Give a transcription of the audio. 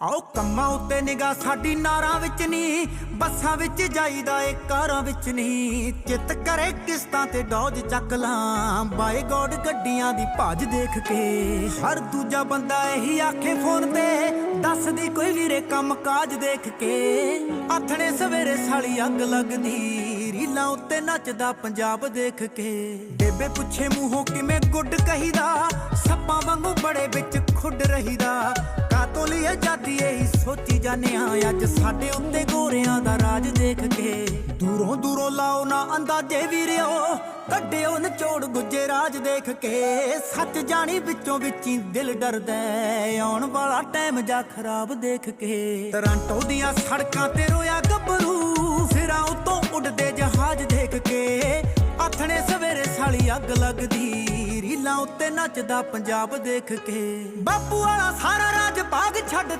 ਆਓ ਕੰਮਾਂ ਉੱਤੇ ਨਿਗਾ ਸਾਡੀ ਨਾਰਾਂ ਵਿੱਚ ਨਹੀਂ ਬੱਸਾਂ ਵਿੱਚ ਜਾਈਦਾ ਏ, ਕਾਰਾਂ ਵਿੱਚ ਨਹੀਂ ਚਿੱਤ ਕਰੇ ਕਿਸ਼ਤਾਂ ਤੇ ਡੌਜ ਚੱਕ ਲਾਂ, ਬਾਏ ਗੋਡ ਗੱਡੀਆਂ ਦੀ ਭਾਜ ਦੇਖ ਕੇ। ਹਰ ਦੂਜਾ ਬੰਦਾ ਇਹੀ ਆਖੇ ਫੋਨ ਤੇ ਦੱਸਦੀ ਕੋਈ ਵੀਰੇ ਕੰਮ ਕਾਜ ਦੇਖ ਕੇ। ਆਥਣੇ ਸਵੇਰੇ ਸਾਲੀ ਅੱਗ ਲੱਗਦੀ, ਰੀਲਾਂ ਉੱਤੇ ਨੱਚਦਾ ਪੰਜਾਬ ਦੇਖ ਕੇ। ਬੇਬੇ ਪੁੱਛੇ ਮੂੰਹੋਂ ਕਿਵੇਂ ਗੁੱਡ ਕਹੀਦਾ, ਸੱਪਾਂ ਵਾਂਗੂ ਬੜੇ ਵਿੱਚ ਖੁੱਡ ਰਹੀਦਾ। ਕਾਤੋਂ ਲਈ ਇਹੀ ਸੋਚੀ ਜਾਂਦੇ ਆ ਅੱਜ ਸਾਡੇ ਉੱਤੇ ਗੋਰਿਆਂ ਦਾ ਰਾਜ ਦੇਖ ਕੇ ਦੂਰੋਂ ਦੂਰੋਂ ਲਾਓ ਨਾ ਅੰਦਾਜ਼ੇ ਵੀਰਿਓ, ਕੱਢਿਓ ਨਚੋੜ ਗੁੱਜੇ ਰਾਜ ਦੇਖ ਕੇ। ਸੱਚ ਜਾਣੀ ਵਿੱਚੋਂ ਵਿੱਚੀ ਦਿਲ ਡਰਦਾ ਆਉਣ ਵਾਲਾ ਟਾਈਮ ਜਾ ਖਰਾਬ ਦੇਖ ਕੇ। ਟਰਾਂਟੋ ਦੀਆਂ ਸੜਕਾਂ ਤੇ ਰੋਇਆ ਗੱਭਰੂ, ਫਿਰਾਂ ਉਤੋਂ ਉੱਡਦੇ ਜਹਾਜ਼ ਦੇਖ ਕੇ। ਆਥਣੇ ਸਵੇਰੇ ਸਾਲੀ ਅੱਗ ਲੱਗਦੀ, ਰੀਲਾਂ ਉੱਤੇ ਨੱਚਦਾ ਪੰਜਾਬ ਦੇਖ ਕੇ। ਬਾਪੂ ਵਾਲਾ ਸਾਰਾ ਛੱਡ